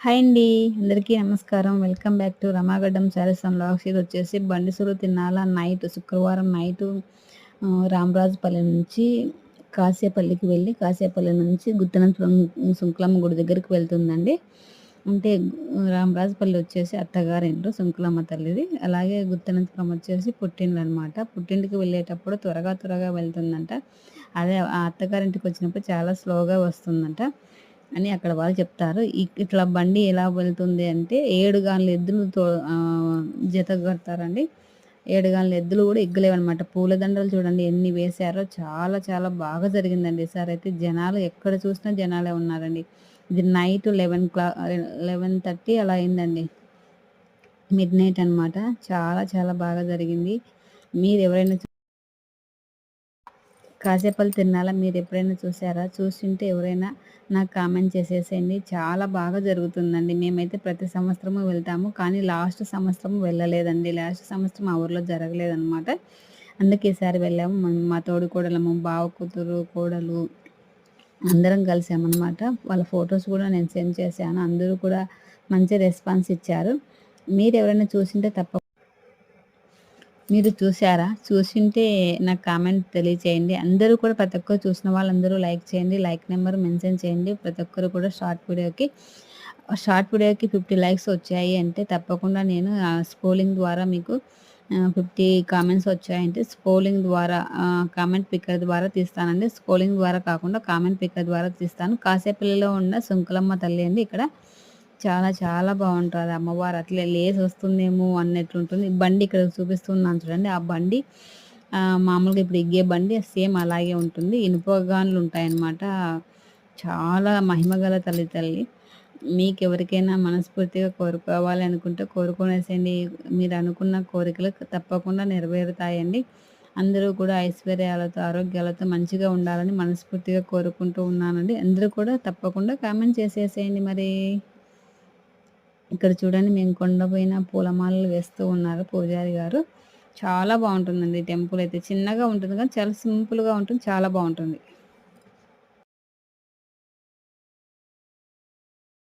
Hi అండి. అందరికీ నమస్కారం. Welcome back to Ramagaddam sarees and ఇది వచ్చేసి బండిసూరు తిన్నాల నైట్ శుక్రవారం నైట్ రామరాజుపల్లి నుంచి కాసేపల్లికి వెళ్ళి కాసేపల్లి నుంచి గుత్తనంతపురం శుంకులమ్మ గుడి దగ్గరికి వెళ్తుందండి. అంటే రామరాజుపల్లి వచ్చేసి అత్తగారిండ్రు శుంకులమ్మ తల్లిది. అలాగే గుత్తనంతపురం వచ్చేసి పుట్టిండ్రు అనమాట పుట్టింటికి వెళ్ళేటప్పుడు త్వరగా త్వరగా వెళ్తుందంట. అదే ఆ అత్తగారింటికి వచ్చినప్పుడు చాలా స్లోగా వస్తుందంట. అని అక్కడ వాళ్ళు చెప్తారు. ఇట్లా బండి ఎలా వెళ్తుంది అంటే ఏడు ఎద్దులు జత కడతారండి. ఏడు ఎద్దులు కూడా ఎగ్గలేవన్నమాట. పూలదండలు చూడండి ఎన్ని వేశారో చాలా చాలా బాగా జరిగిందండి. ఈసారి అయితే జనాలు ఎక్కడ చూసినా జనాలే ఉన్నారండి. ఇది నైట్ లెవెన్ క్లా లెవెన్ థర్టీ అలా అయిందండి. మిడ్ నైట్ అనమాట చాలా చాలా బాగా జరిగింది. మీరు ఎవరైనా కాసేపల్లి తిన్నాలా? మీరు ఎప్పుడైనా చూసారా? చూసింటే ఎవరైనా నాకు కామెంట్ చేసేసేయండి. చాలా బాగా జరుగుతుందండి. మేమైతే ప్రతి సంవత్సరము వెళ్తాము. కానీ లాస్ట్ సంవత్సరం వెళ్ళలేదండి. లాస్ట్ సంవత్సరం ఆ ఊర్లో జరగలేదన్నమాట. అందుకే ఈసారి వెళ్ళాము. మా తోడు కోడలము బావ కూతురు కోడలు అందరం కలిసామన్నమాట. వాళ్ళ ఫొటోస్ కూడా నేను సెండ్ చేశాను. అందరూ కూడా మంచి రెస్పాన్స్ ఇచ్చారు. మీరు ఎవరైనా చూసింటే తప్ప మీరు చూసారా చూసింటే నాకు కామెంట్ తెలియచేయండి. అందరూ కూడా ప్రతి ఒక్కరు చూసిన వాళ్ళందరూ లైక్ చేయండి. లైక్ నెంబర్ మెన్షన్ చేయండి. ప్రతి ఒక్కరు కూడా షార్ట్ వీడియోకి షార్ట్ వీడియోకి ఫిఫ్టీ లైక్స్ వచ్చాయి అంటే తప్పకుండా నేను స్క్రోలింగ్ ద్వారా మీకు ఫిఫ్టీ కామెంట్స్ వచ్చాయంటే స్క్రోలింగ్ ద్వారా కామెంట్ పిక్కర్ ద్వారా తీస్తానండి. స్క్రోలింగ్ ద్వారా కాకుండా కామెంట్ పిక్కర్ ద్వారా తీస్తాను. కాసేపల్లిలో ఉన్న సుంకులమ్మ తల్లి అండి. ఇక్కడ చాలా చాలా బాగుంటుంది. అమ్మవారు అట్లే లేసి వస్తుందేమో అన్నట్లుంటుంది. బండి ఇక్కడ చూపిస్తున్నాను చూడండి. ఆ బండి మామూలుగా ఇప్పుడు ఇగ్గే బండి సేమ్ అలాగే ఉంటుంది. ఇనుపగాన్లు ఉంటాయన్నమాట చాలా మహిమగల తల్లి తల్లి. మీకు ఎవరికైనా మనస్ఫూర్తిగా కోరుకోవాలి అనుకుంటే కోరుకునేసేయండి. మీరు అనుకున్న కోరికలు తప్పకుండా నెరవేరుతాయండి. అందరూ కూడా ఐశ్వర్యాలతో ఆరోగ్యాలతో మంచిగా ఉండాలని మనస్ఫూర్తిగా కోరుకుంటూ ఉన్నానండి. అందరూ కూడా తప్పకుండా కామెంట్ చేసేసేయండి మరి. ఇక్కడ చూడండి మేము కొండపోయిన పూలమాలలు వేస్తూ ఉన్నారు పూజారి గారు. చాలా బాగుంటుందండి టెంపుల్ అయితే. చిన్నగా ఉంటుంది కానీ చాలా సింపుల్గా ఉంటుంది చాలా బాగుంటుంది.